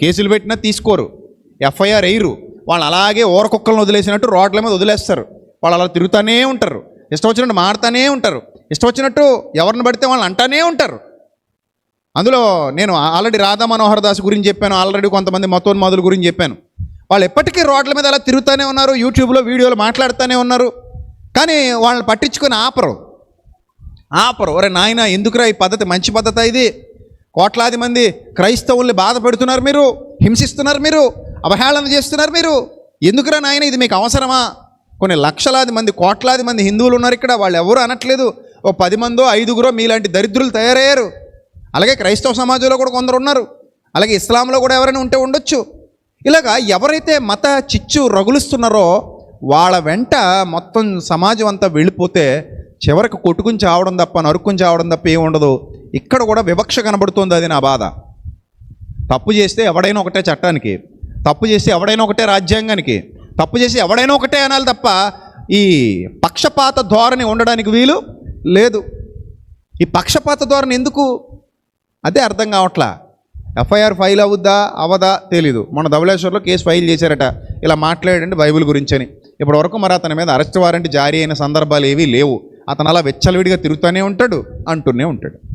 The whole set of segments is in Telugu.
కేసులు పెట్టినా తీసుకోరు. ఎఫ్ఐఆర్ వేయరు వాళ్ళు అలాగే ఊరకుక్కలను వదిలేసినట్టు రోడ్ల మీద వదిలేస్తారు. వాళ్ళు అలా తిరుగుతూనే ఉంటారు. ఇష్టం వచ్చినట్టు మాడుతూనే ఉంటారు. ఇష్టం వచ్చినట్టు ఎవరిని పడితే వాళ్ళని అంటానే ఉంటారు. అందులో నేను ఆల్రెడీ రాధా మనోహర్ దాస్ గురించి చెప్పాను. ఆల్రెడీ కొంతమంది మతోన్మాదుల గురించి చెప్పాను. వాళ్ళు ఎప్పటికీ రోడ్ల మీద అలా తిరుగుతూనే ఉన్నారు. యూట్యూబ్లో వీడియోలు మాట్లాడుతూనే ఉన్నారు. కానీ వాళ్ళని పట్టించుకొని ఆపరు. ఆపరు. ఒరే నాయన ఎందుకురా ఈ పద్ధతి? మంచి పద్ధతి ఇది? కోట్లాది మంది క్రైస్తవుల్ని బాధ పెడుతున్నారు మీరు హింసిస్తున్నారు మీరు అవహేళన చేస్తున్నారు మీరు. ఎందుకురా నాయన ఇది మీకు అవసరమా? కొన్ని లక్షలాది మంది కోట్లాది మంది హిందువులు ఉన్నారు ఇక్కడ వాళ్ళు ఎవరు అనట్లేదు. ఓ పది మందో ఐదుగురో మీలాంటి దరిద్రులు తయారయ్యారు. అలాగే క్రైస్తవ సమాజంలో కూడా కొందరు ఉన్నారు. అలాగే ఇస్లాంలో కూడా ఎవరైనా ఉంటే ఉండొచ్చు. ఇలాగా ఎవరైతే మత చిచ్చు రగులుస్తున్నారో వాళ్ళ వెంట మొత్తం సమాజం అంతా వెళ్ళిపోతే చివరికి కొట్టుకుని చావడం తప్ప నరుక్కుని చావడం తప్ప ఏమి ఉండదు ఇక్కడ కూడా వివక్ష కనబడుతుంది అది నా బాధ. తప్పు చేస్తే ఎవడైనా ఒకటే చట్టానికి తప్పు చేస్తే ఎవడైనా ఒకటే రాజ్యాంగానికి తప్పు చేసి ఎవడైనా ఒకటే అనాలి తప్ప ఈ పక్షపాత ధోరణి ఉండడానికి వీలు లేదు. ఈ పక్షపాత ధోరణి ఎందుకు? అదే అర్థం కావట్లా. ఎఫ్ఐఆర్ ఫైల్ అవుద్దా? అవదా? తెలీదు. మన ధవళేశ్వర్లో కేసు ఫైల్ చేశారట. ఇలా మాట్లాడండి బైబిల్ గురించి అని ఇప్పటి వరకు మరి అతని మీద అరెస్ట్ వారెంట్ జారీ అయిన సందర్భాలు ఏవీ లేవు. అతను అలా వెచ్చలవిడిగా తిరుగుతూనే ఉంటాడు అంటూనే ఉంటాడు.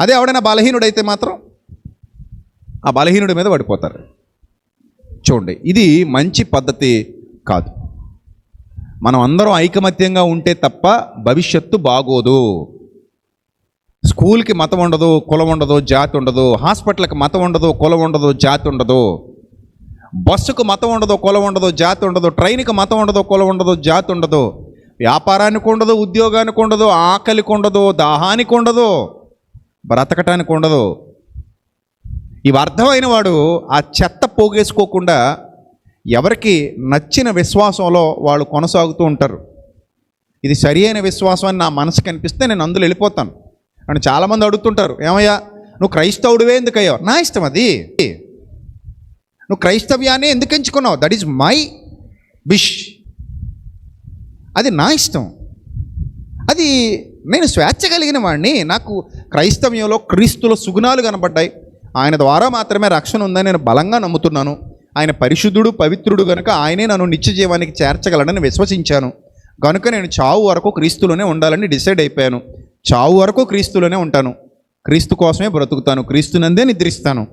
అదే ఎవడైనా బలహీనుడైతే మాత్రం ఆ బలహీనుడి మీద పడిపోతారు. చూడండి ఇది మంచి పద్ధతి కాదు. మనం అందరం ఐకమత్యంగా ఉంటే తప్ప భవిష్యత్తు బాగోదు. స్కూల్కి మతం ఉండదు కులం ఉండదు జాతి ఉండదు హాస్పిటల్కి మతం ఉండదు కులం ఉండదు జాతి ఉండదు. బస్సుకు మతం ఉండదు కులం ఉండదు జాతి ఉండదు ట్రైన్కి మతం ఉండదు కులం ఉండదు జాతి ఉండదు. వ్యాపారానికి ఉండదు ఉద్యోగానికి ఉండదు ఆకలికి ఉండదు దాహానికి ఉండదు. బ్రతకటానికి ఉండదు. ఇవి అర్థమైన వాడు ఆ చెత్త పోగేసుకోకుండా ఎవరికి నచ్చిన విశ్వాసంలో వాళ్ళు కొనసాగుతూ ఉంటారు. ఇది సరి అయిన విశ్వాసం అని నా మనసు కనిపిస్తే నేను అందులో వెళ్ళిపోతాను. అని చాలామంది అడుగుతుంటారు ఏమయ్యా నువ్వు క్రైస్తవుడివే ఎందుకయ్యో? నా ఇష్టం అది. నువ్వు క్రైస్తవ్యాన్ని ఎందుకు ఎంచుకున్నావు? దట్ ఈజ్ మై విష్ అది నా ఇష్టం. అది నేను స్వేచ్ఛ కలిగిన వాడిని నాకు క్రైస్తవ్యంలో క్రీస్తులో సుగుణాలు కనబడ్డాయి. ఆయన ద్వారా మాత్రమే రక్షణ ఉందని నేను బలంగా నమ్ముతున్నాను. ఆయన పరిశుద్ధుడు పవిత్రుడు కనుక ఆయనే నన్ను నిత్య జీవానికి చేర్చగలడని విశ్వసించాను. కనుక నేను చావు వరకు క్రీస్తులోనే ఉండాలని డిసైడ్ అయిపోయాను. చావు వరకు క్రీస్తులోనే ఉంటాను. క్రీస్తు కోసమే బ్రతుకుతాను. క్రీస్తునందే నిద్రిస్తాను.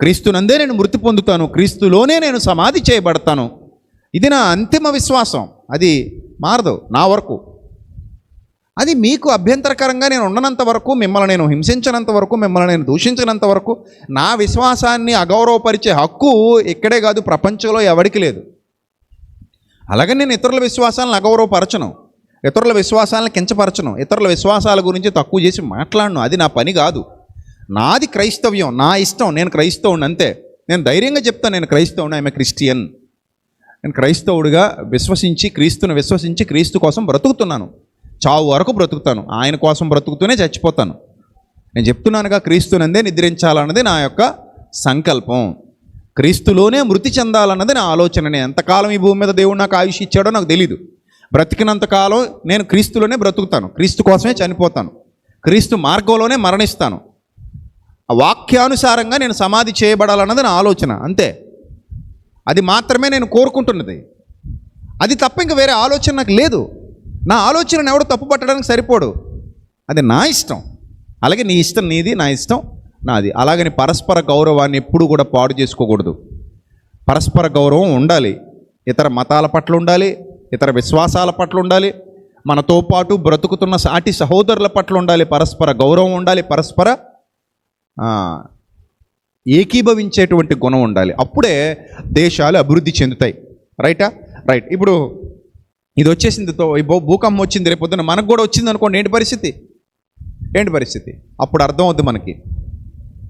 క్రీస్తునందే నేను మృతి పొందుతాను. క్రీస్తులోనే నేను సమాధి చేయబడతాను. ఇది నా అంతిమ విశ్వాసం. అది మారదు. నా వరకు. అది మీకు అభ్యంతరకరంగా నేను ఉండనంత వరకు మిమ్మల్ని నేను హింసించినంత వరకు మిమ్మల్ని నేను దూషించినంత వరకు నా విశ్వాసాన్ని అగౌరవపరిచే హక్కు ఇక్కడే కాదు ప్రపంచంలో ఎవరికి లేదు. అలాగే నేను ఇతరుల విశ్వాసాలను అగౌరవపరచను. ఇతరుల విశ్వాసాలను కించపరచను. ఇతరుల విశ్వాసాల గురించి తక్కువ చేసి మాట్లాడను. అది నా పని కాదు. నాది క్రైస్తవ్యం నా ఇష్టం. నేను క్రైస్తవుని అంతే. నేను ధైర్యంగా చెప్తాను నేను క్రైస్తవుని ఆమె క్రిస్టియన్. నేను క్రైస్తవుడిగా విశ్వసించి క్రీస్తుని విశ్వసించి క్రీస్తు కోసం బ్రతుకుతున్నాను. చావు వరకు బ్రతుకుతాను. ఆయన కోసం బ్రతుకుతూనే చచ్చిపోతాను. నేను చెప్తున్నానుగా క్రీస్తునందే నిద్రించాలన్నది నా యొక్క సంకల్పం. క్రీస్తులోనే మృతి చెందాలన్నది నా ఆలోచన. నేను ఎంతకాలం ఈ భూమి మీద దేవుడు నాకు ఆయుష్ ఇచ్చాడో నాకు తెలీదు. బ్రతికినంతకాలం నేను క్రీస్తులోనే బ్రతుకుతాను. క్రీస్తు కోసమే చనిపోతాను. క్రీస్తు మార్గంలోనే మరణిస్తాను. వాక్యానుసారంగా నేను సమాధి చేయబడాలన్నది నా ఆలోచన. అంతే. అది మాత్రమే నేను కోరుకుంటున్నది. అది తప్ప ఇంకా వేరే ఆలోచన నాకు లేదు. నా ఆలోచనను ఎవడు తప్పు పట్టడానికి సరిపోడు. అది నా ఇష్టం. అలాగే నీ ఇష్టం నీది నా ఇష్టం నాది. అలాగని పరస్పర గౌరవాన్ని ఎప్పుడు కూడా పాడు చేసుకోకూడదు. పరస్పర గౌరవం ఉండాలి. ఇతర మతాల పట్ల ఉండాలి ఇతర విశ్వాసాల పట్ల ఉండాలి మనతో పాటు బ్రతుకుతున్న సాటి సహోదరుల పట్ల ఉండాలి పరస్పర గౌరవం ఉండాలి పరస్పర ఏకీభవించేటువంటి గుణం ఉండాలి. అప్పుడే దేశాలు అభివృద్ధి చెందుతాయి. రైటా? రైట్. ఇప్పుడు ఇది వచ్చేసింది ఈ భూకంపం వచ్చింది రేపు మనకు కూడా వచ్చింది అనుకోండి. ఏంటి పరిస్థితి? ఏంటి పరిస్థితి? అప్పుడు అర్థం అవుద్ది మనకి.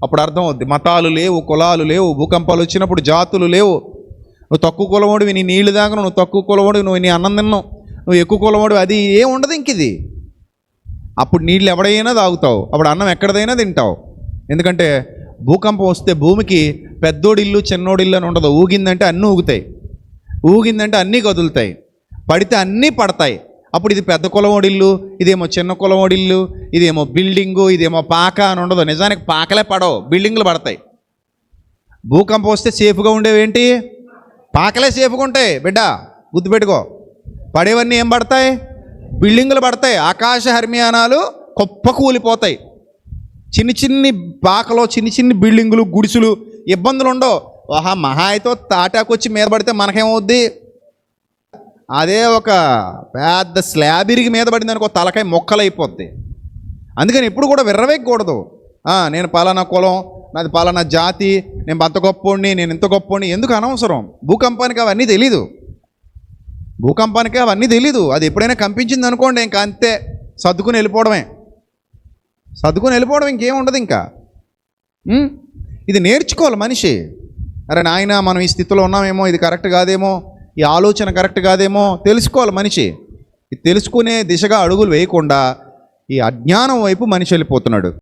అప్పుడు అర్థం అవుద్ది. మతాలు లేవు కులాలు లేవు భూకంపాలు వచ్చినప్పుడు జాతులు లేవు. నువ్వు తక్కువ కులవాడివి నీ నీళ్ళు దాగను నువ్వు తక్కువ కులవాడివి నువ్వు నీ అన్నం తిన్నావు. నువ్వు ఎక్కువ కులవాడివి అది ఏం ఉండదు ఇంక ఇది. అప్పుడు నీళ్ళు ఎవడైనా తాగుతావు. అప్పుడు అన్నం ఎక్కడదైనా తింటావు. ఎందుకంటే భూకంపం వస్తే భూమికి పెద్దోడిల్లు చిన్నోడిల్లు అని ఉండదు. ఊగిందంటే అన్నీ ఊగుతాయి. ఊగిందంటే అన్నీ కదులుతాయి. పడితే అన్నీ పడతాయి. అప్పుడు ఇది పెద్ద కులవడిల్లు ఇదేమో చిన్న కులవడిల్లు ఇదేమో బిల్డింగు ఇదేమో పాక అని ఉండదు. నిజానికి పాకలే పడవు బిల్డింగ్లు పడతాయి. భూకంపం వస్తే సేఫ్గా ఉండేవేంటి? పాకలే సేఫ్గా ఉంటాయి బిడ్డ. గుర్తుపెట్టుకో. పడేవన్నీ ఏం పడతాయి? బిల్డింగులు పడతాయి. ఆకాశ హర్మియానాలు గొప్ప కూలిపోతాయి. చిన్ని చిన్ని పాకలో చిన్ని చిన్ని బిల్డింగులు గుడిసెలు ఇబ్బందులు ఉండవు. ఆహా మహా అయితే తాటాకొచ్చి మీద పడితే మనకేమవుద్ది? అదే ఒక పెద్ద స్లాబ్ ఇరిగి మీద పడింది అనుకో తలకాయ మొక్కలైపోద్ది. అందుకని ఎప్పుడు కూడా విర్రవేయకూడదు. నేను పలానా కులం నాది పలానా జాతి నేను అంత గొప్పోడిని నేను ఇంత గొప్పోడిని ఎందుకు అనవసరం? భూకంపానికి అవన్నీ తెలీదు. భూకంపానికి అవన్నీ తెలీదు. అది ఎప్పుడైనా కంపించింది అనుకోండి ఇంకా అంతే. సర్దుకుని వెళ్ళిపోవడమే. సర్దుకుని వెళ్ళిపోవడం ఇంకేం ఉండదు ఇంకా. ఇది నేర్చుకోవాలి మనిషి. అరే నాయన మనం ఈ స్థితిలో ఉన్నామేమో ఇది కరెక్ట్ కాదేమో. ఈ ఆలోచన కరెక్ట్ కాదేమో? తెలుసుకోవాలి మనిషి. తెలుసుకునే దిశగా అడుగులు వేయకుండా ఈ అజ్ఞానం వైపు మనిషి వెళ్ళిపోతున్నాడు.